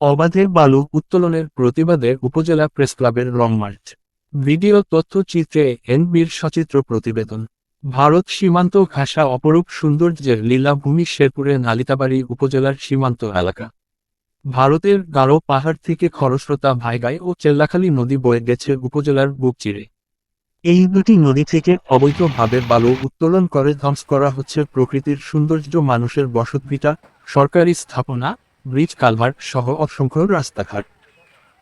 অবাধে বালু উত্তোলনের প্রতিবাদে উপজেলা প্রেস ক্লাবের লং মার্চ। ভিডিও তথ্যচিত্রে এনবির সচিত্র প্রতিবেদন। ভারত সীমান্ত ঘাসা অপরূপ সৌন্দর্যের লীলাভূমি শেরপুরে নালিতাবাড়ি উপজেলার সীমান্ত এলাকা। ভারতের গারো পাহাড় থেকে খরস্রোতা ভাইগাই ও চেল্লাখালী নদী বয়ে গেছে উপজেলার বুক চিরে। এই দুটি নদী থেকে অবৈধভাবে বালু উত্তোলন করে ধ্বংস করা হচ্ছে প্রকৃতির সৌন্দর্য মানুষের বসতভিটা, সরকারি স্থাপনা ব্রিজ কালভার্ট সহ অসংখ্য রাস্তাঘাট।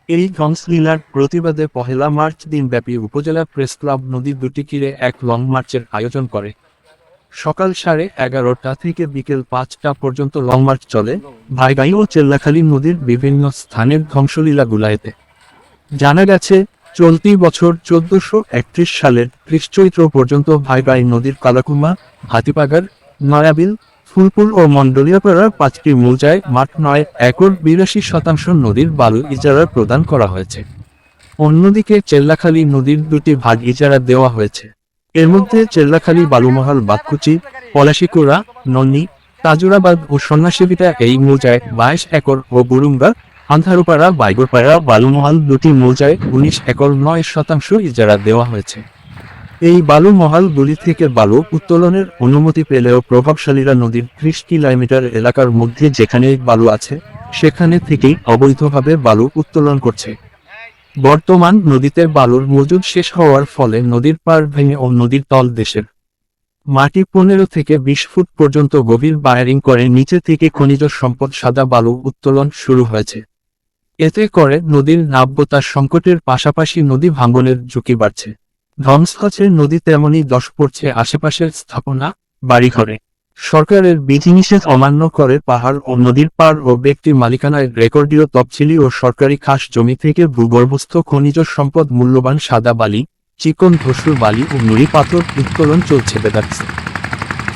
এই ধ্বংসলীলার প্রতিবাদে পহেলা মার্চ দিনব্যাপী উপজেলা প্রেস ক্লাব নদী দুটি কিরে এক লং মার্চের আয়োজন করে। সকাল সাড়ে এগারোটা থেকে বিকেল পাঁচটা পর্যন্ত লং মার্চ চলে ভাইগাই ও চেল্লাখালী নদীর বিভিন্ন স্থানের ধ্বংসলীলাগুলাইতে জানা গেছে, চলতি বছর চোদ্দশো একত্রিশ সালের খ্রিস্টচৈত্র পর্যন্ত ভাইগাই নদীর কালাকুমা হাতিপাগার নয়াবিল ফুলপুর ও মণ্ডলিয়াপাড়ার পাঁচটি মৌজায় মাঠ নয় একর বিরাশি শতাংশ নদীর বালু ইজারা প্রদান করা হয়েছে। অন্যদিকে চেল্লাখালী নদীর দুটি ভাগ ইজারা দেওয়া হয়েছে। এর মধ্যে চেল্লাখালী বালুমহাল বাগকুচি, পলাশিকুড়া, নন্নি তাজুরাবাদ ও সন্ন্যাসীবিটা এই মৌজায় বাইশ একর ও বুরুঙ্গা আন্ধারুপাড়া বাইগরপাড়া বালুমহাল দুটি মৌজায় উনিশ একর নয় শতাংশ ইজারা দেওয়া হয়েছে। এই বালু মহালগুলি থেকে বালু উত্তোলনের অনুমতি পেলেও প্রভাবশালীরা নদীর ত্রিশ কিলোমিটার এলাকার মধ্যে যেখানে বালু আছে, সেখানে থেকেই অবৈধভাবে বালু উত্তোলন করছে। বর্তমান নদীতে বালুর মজুদ শেষ হওয়ার ফলে নদীর পার ভেঙে ও নদীর তল দেশের মাটি পনেরো থেকে বিশ ফুট পর্যন্ত গভীর বায়ারিং করে নিচে থেকে খনিজ সম্পদ সাদা বালু উত্তোলন শুরু হয়েছে। এতে করে নদীর নাব্যতার সংকটের পাশাপাশি নদী ভাঙনের ঝুঁকি বাড়ছে। ধ্বংস হচ্ছে নদী তেমনি দশ পড়ছে আশেপাশের স্থাপনা, বাড়িঘরে। সরকারের বিধিনিষেধ অমান্য করে পাহাড় ও নদীর পার ও ব্যক্তি মালিকানায় রেকর্ডীয় তফসিলি ও সরকারি খাস জমি থেকে ভূগর্ভস্থ খনিজ সম্পদ মূল্যবান সাদা বালি, চিকন ধসুর বালি ও নুড়ি পাথর উত্তোলন চলছে বেদাচ্ছে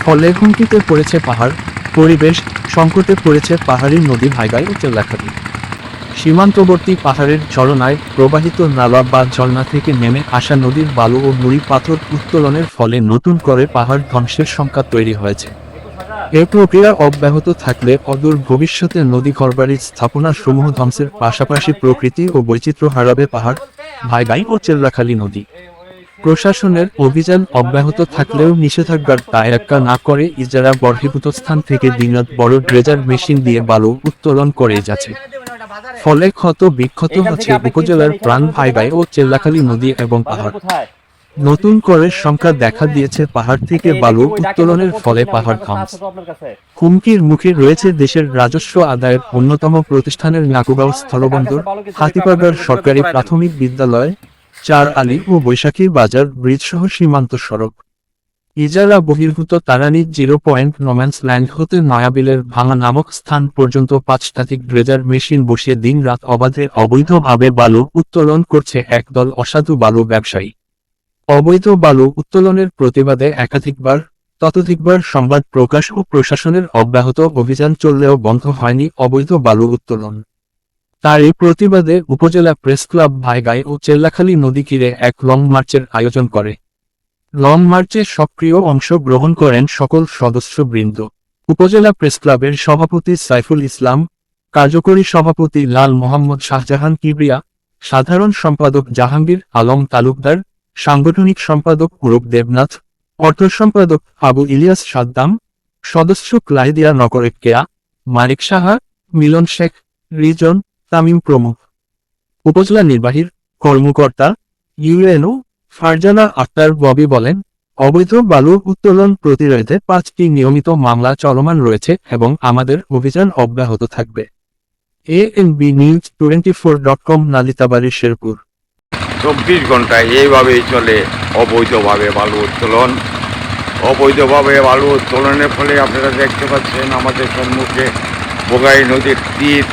ফলে হুমকিতে পড়েছে পাহাড়, পরিবেশ, সংকটে পড়েছে পাহাড়ি নদী ভাইগাই ও চেল্লাখালি। সীমান্তবর্তী পাহাড়ের ঝরনায় প্রবাহিত নালা বা ঝর্ণা থেকে নেমে আসা নদীর বালু ও নুড়ি পাথর উত্তোলনের ফলে নতুন করে পাহাড় ধ্বংসের সংখ্যা তৈরি হয়েছে। এ প্রক্রিয়া অব্যাহত থাকলে অদূর ভবিষ্যতে নদী ঘরবাড়ির স্থাপনা সমূহ ধ্বংসের পাশাপাশি প্রকৃতি ও বৈচিত্র্য হারাবে পাহাড়, ভাইগাই ও চেল্লাখালী নদী। প্রশাসনের অভিযান অব্যাহত থাকলেও নিষেধাজ্ঞার দায়াক্কা না করে ইজারা বর্হিভূত স্থান থেকে দিনত বড় ড্রেজার মেশিন দিয়ে বালু উত্তোলন করে যাচ্ছে। ফলে ক্ষত বিক্ষত হচ্ছে উপজেলার প্রাণ ভাইগাই ও চেল্লাখালী নদী এবং পাহাড় নতুন করে সংখ্যা দেখা দিয়েছে পাহাড় থেকে বালু উত্তোলনের ফলে পাহাড় ধ্বংস হুমকির মুখে রয়েছে দেশের রাজস্ব আদায়ের অন্যতম প্রতিষ্ঠানের নাকুগাঁও স্থলবন্দর হাতিপাগার সরকারি প্রাথমিক বিদ্যালয় চার আলী ও বৈশাখী বাজার ব্রিজ সহ সীমান্ত সড়ক। ইজারা বহির্ভূত তারানি zero point no man's land হতে নয়াবিলের ভাঙা নামক স্থান পর্যন্ত পাঁচ শতাধিক ড্রেজার মেশিন বসিয়ে দিন রাত অবাধে অবৈধভাবে বালু উত্তোলন করছে একদল অসাধু বালু ব্যবসায়ী। অবৈধ বালু উত্তোলনের প্রতিবাদে একাধিকবার, ততোধিকবার সংবাদ প্রকাশ ও প্রশাসনের অব্যাহত অভিযান চললেও বন্ধ হয়নি অবৈধ বালু উত্তোলন। তারই প্রতিবাদে উপজেলা প্রেস ক্লাব ভাইগাই ও চেল্লাখালী নদী তীরে এক লং মার্চের আয়োজন করে। লং মার্চে সক্রিয় অংশ গ্রহণ করেন সকল সদস্যবৃন্দ। উপজেলা প্রেস ক্লাবের সভাপতি সাইফুল ইসলাম, কার্যকরী সভাপতি লাল মোহাম্মদ শাহজাহান কিবরিয়া, সাধারণ সম্পাদক জাহাঙ্গীর আলম তালুকদার, সাংগঠনিক সম্পাদক অরূপ দেবনাথ, অর্থ সম্পাদক আবু ইলিয়াস সাদ্দাম, সদস্য ক্লাইদিয়া নগর কেয়া মানিক সাহা, মিলন শেখ, রিজন, তামিম প্রমুখ। উপজেলা নির্বাহীর কর্মকর্তা, ইউএনও ফারজানা আক্তার ববি বলেন, অবৈধ বালু উত্তোলন প্রতিরোধে পাঁচটি নিয়মিত মামলা চলমান রয়েছে এবং আমাদের অভিযান অব্যাহত থাকবে। A N B news twenty four dot com Nalitabari, Sherpur. চব্বিশ ঘন্টায় এইভাবেই চলে অবৈধভাবে বালু উত্তোলন। অবৈধভাবে বালু উত্তোলনের ফলে আপনারা দেখতে পাচ্ছেন আমাদের সম্মুখে বোগাই নদীর তীর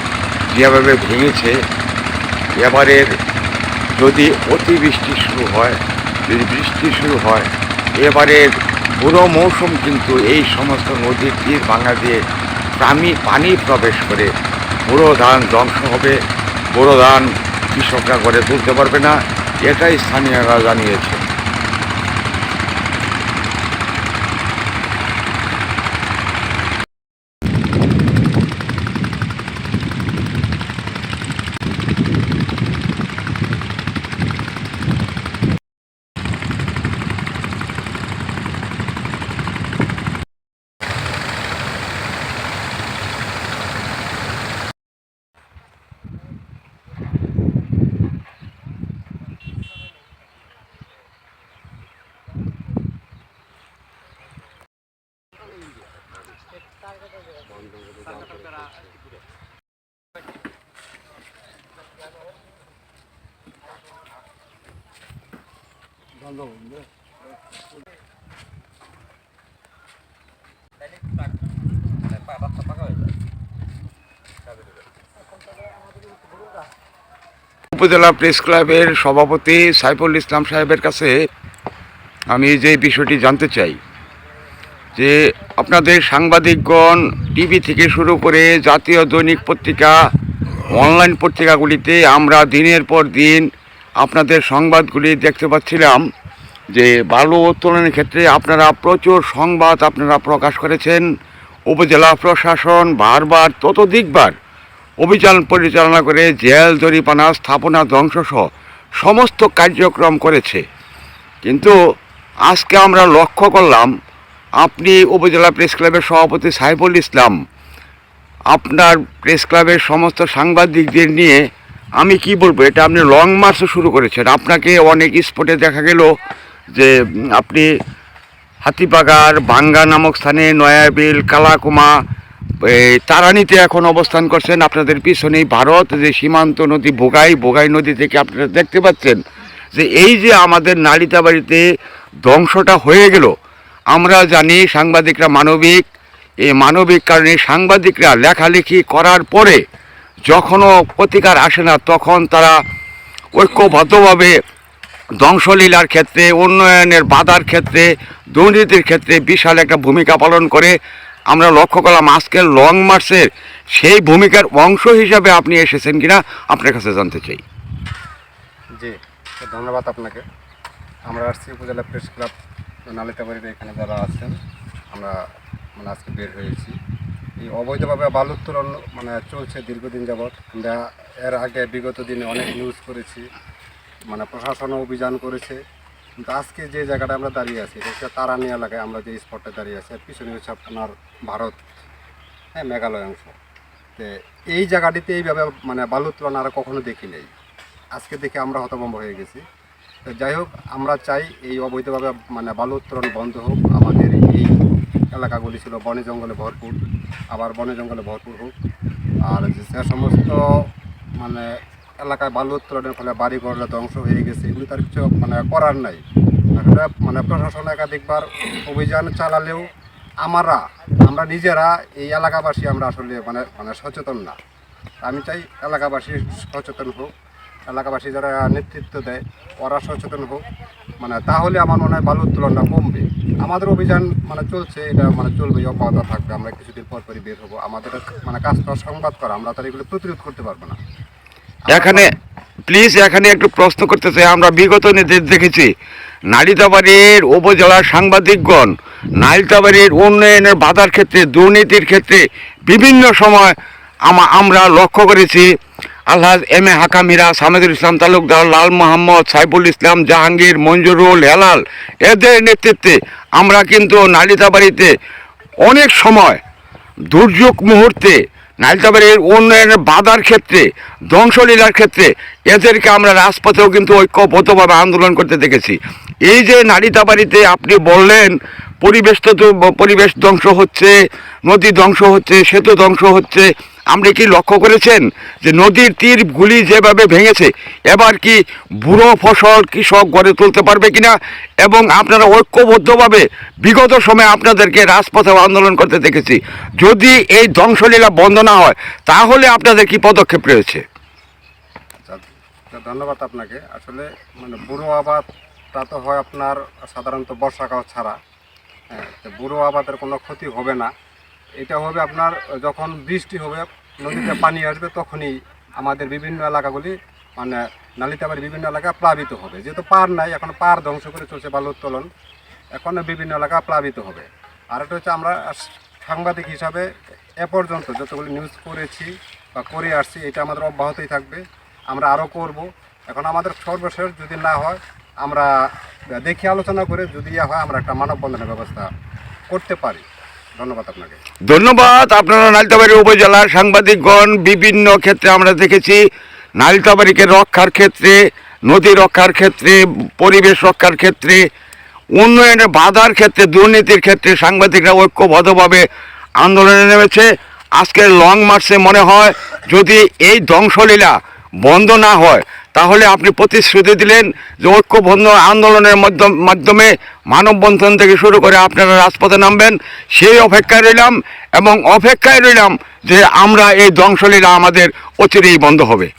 যেভাবে ভেঙেছে, এবারের যদি অতিবৃষ্টি শুরু হয় যদি বৃষ্টি শুরু হয় এবারে পুরো মৌসুম কিন্তু এই সমস্ত নদীর তীর ভাঙা দিয়ে প্রামি পানি প্রবেশ করে বুড়ো ধান ধ্বংস হবে। বুড়ো ধান কৃষকরা করে তুলতে পারবে না, এটাই স্থানীয়রা জানিয়েছে। উপজেলা প্রেস ক্লাবের সভাপতি সাইফুল ইসলাম সাহেবের কাছে আমি যে বিষয়টি জানতে চাই যে আপনাদের সাংবাদিকগণ, টিভি থেকে শুরু করে জাতীয় দৈনিক পত্রিকা, অনলাইন পত্রিকাগুলিতে আমরা দিনের পর দিন আপনাদের সংবাদগুলি দেখতে পাচ্ছিলাম যে বালু উত্তোলনের ক্ষেত্রে আপনারা প্রচুর সংবাদ আপনারা প্রকাশ করেছেন। উপজেলা প্রশাসন বারবার ততোধিকবার অভিযান পরিচালনা করে জেল জরিপানা স্থাপনা, ধ্বংসসহ সমস্ত কার্যক্রম করেছে। কিন্তু আজকে আমরা লক্ষ্য করলাম আপনি উপজেলা প্রেস ক্লাবের সভাপতি সাইফুল ইসলাম, আপনার প্রেস ক্লাবের সমস্ত সাংবাদিকদের নিয়ে আমি কি বলব, এটা আপনি লং মার্চও শুরু করেছেন। আপনাকে অনেক স্পটে দেখা গেল যে আপনি হাতিবাগার বাঙ্গা নামক স্থানে নয়াবিল, কালাকুমা তারানিতে এখন অবস্থান করছেন। আপনাদের পিছনেই ভারত, যে সীমান্ত নদী, বোগাই বোগাই নদী থেকে আপনারা দেখতে পাচ্ছেন যে, এই যে আমাদের নালিতাবাড়িতে ধ্বংসটা হয়ে গেল আমরা জানি সাংবাদিকরা মানবিক। এই মানবিক কারণে সাংবাদিকরা লেখালেখি করার পরে যখনও প্রতিকার আসে না, তখন তারা ঐক্যবদ্ধভাবে ধ্বংসলীলার ক্ষেত্রে, উন্নয়নের বাধার ক্ষেত্রে, দুর্নীতির ক্ষেত্রে বিশাল একটা ভূমিকা পালন করে। আমরা লক্ষ্য করলাম আজকের লং মার্চের সেই ভূমিকার অংশ হিসাবে আপনি এসেছেন কিনা, আপনার কাছে জানতে চাই। জি, ধন্যবাদ আপনাকে। আমরা আসছি উপজেলা প্রেস ক্লাব নালিতাবাড়ির এখানে যারা আছেন, আমরা মানে আজকে বের হয়েছি। এই অবৈধভাবে বালু উত্তোলন মানে চলছে দীর্ঘদিন যাবৎ। আমরা এর আগে বিগত দিনে অনেক নিউজ করেছি মানে প্রশাসন অভিযান করেছে। কিন্তু আজকে যে জায়গাটা আমরা দাঁড়িয়ে আছি, এটা হচ্ছে তারানি এলাকায় আমরা যে স্পটে দাঁড়িয়ে আছি। এর পিছনে হচ্ছে আপনার ভারত হ্যাঁ মেঘালয় অংশ। তো এই জায়গাটিতে এইভাবে মানে বালু উত্তোলন আর কখনো দেখি নেই। আজকে দেখে আমরা হতভম্ব হয়ে গেছি। তো যাই হোক, আমরা চাই এই অবৈধভাবে মানে বালু উত্তোলন বন্ধ হোক। আমাদের এই এলাকাগুলি ছিল বনে জঙ্গলে ভরপুর, আবার বনে জঙ্গলে ভরপুর হোক। আর যে সমস্ত মানে এলাকায় বালু উত্তোলনের ফলে বাড়ি ঘররা ধ্বংস হয়ে গেছে, এগুলি তার কিছু মানে করার নাই। মানে প্রশাসন একাধিকবার অভিযান চালালেও আমরা আমরা নিজেরা এই এলাকাবাসী আমরা আসলে মানে মানে সচেতন না। আমি চাই এলাকাবাসী সচেতন হোক। এলাকাবাসী যারা নেতৃত্ব দেয়, ওরা সচেতন হোক। মানে তাহলে আমার মনে হয় বালু উত্তোলনটা কমবে। আমাদের অভিযান মানে চলছে, এটা মানে চলবে, অব্যাহত থাকবে। আমরা কিছুদিন পর পরই বের হব। আমাদের মানে কাজ কাজটা সংবাদ করা, আমরা তার এগুলো প্রতিরোধ করতে পারব না। এখানে প্লিজ এখানে একটু প্রশ্ন করতে চাই। আমরা বিগত দেখেছি, নালিতাবাড়ির উপজেলার সাংবাদিকগণ নালিতাবাড়ির উন্নয়নের বাধার ক্ষেত্রে, দুর্নীতির ক্ষেত্রে বিভিন্ন সময় আমা- আমরা লক্ষ্য করেছি আল্লাহ এম এ হাকামিরা, সামেদুল ইসলাম তালুকদার, লাল মোহাম্মদ, সাইফুল ইসলাম, জাহাঙ্গীর, মঞ্জুরুল হেলাল, এদের নেতৃত্বে আমরা কিন্তু নালিতাবাড়িতে অনেক সময় দুর্যোগ মুহূর্তে নালিতাবাড়ির উন্নয়নের বাধার ক্ষেত্রে, ধ্বংসলীলার ক্ষেত্রে এদেরকে আমরা রাজপথেও কিন্তু ঐক্যবদ্ধভাবে আন্দোলন করতে দেখেছি। এই যে নালিতাবাড়িতে আপনি বললেন, পরিবেশ তো, পরিবেশ ধ্বংস হচ্ছে, নদী ধ্বংস হচ্ছে, সেতু ধ্বংস হচ্ছে আপনি কি লক্ষ্য করেছেন যে নদীর তীরগুলি যেভাবে ভেঙেছে, এবার কি বুড়ো ফসল কৃষক গড়ে তুলতে পারবে কিনা? এবং আপনারা ঐক্যবদ্ধভাবে বিগত সময়ে আপনাদেরকে রাজপথে আন্দোলন করতে দেখেছি। যদি এই ধ্বংসলীলা বন্ধ না হয়, তাহলে আপনাদের কি পদক্ষেপ রয়েছে? ধন্যবাদ আপনাকে। আসলে মানে বুড়ো আবাদটা তো হয় আপনার সাধারণত বর্ষাকাল ছাড়া। হ্যাঁ বুড়ো আবাদের কোনো ক্ষতি হবে না। এটা হবে আপনার, যখন বৃষ্টি হবে, নদীতে পানি আসবে, তখনই আমাদের বিভিন্ন এলাকাগুলি মানে নালিতাবাড়ির বিভিন্ন এলাকা প্লাবিত হবে। যেহেতু পার নাই, এখন পার ধ্বংস করে চলছে বালু উত্তোলন, এখন বিভিন্ন এলাকা প্লাবিত হবে। আর একটা হচ্ছে আমরা সাংবাদিক হিসাবে এ পর্যন্ত যতগুলি নিউজ করেছি বা করে আসছি, এটা আমাদের অব্যাহতই থাকবে। আমরা আরও করব। এখন আমাদের সর্বশেষ যদি না হয়, আমরা দেখে আলোচনা করে যদি ইয়া হয়, আমরা একটা মানববন্ধনের ব্যবস্থা করতে পারি। ধন্যবাদ ধন্যবাদ। আপনারা নালিতাবাড়ি উপজেলার সাংবাদিকগণ, বিভিন্ন ক্ষেত্রে আমরা দেখেছি নালিতাবাড়িকে রক্ষার ক্ষেত্রে, নদী রক্ষার ক্ষেত্রে, পরিবেশ রক্ষার ক্ষেত্রে উন্নয়নের বাধার ক্ষেত্রে, দুর্নীতির ক্ষেত্রে সাংবাদিকরা ঐক্যবদ্ধভাবে আন্দোলনে নেমেছে। আজকের লং মার্চে মনে হয় যদি এই ধ্বংসলীলা বন্ধ না হয় তাহলে আপনি প্রতিশ্রুতি দিলেন যে ঐক্যবন্ধ আন্দোলনের মাধ্যম- মানববন্ধন থেকে শুরু করে আপনারা রাজপথে নামবেন। সেই অপেক্ষায় রইলাম এবং অপেক্ষায় রইলাম যে আমরা এই ধ্বংসলীলা আমাদের অচিরেই বন্ধ হবে।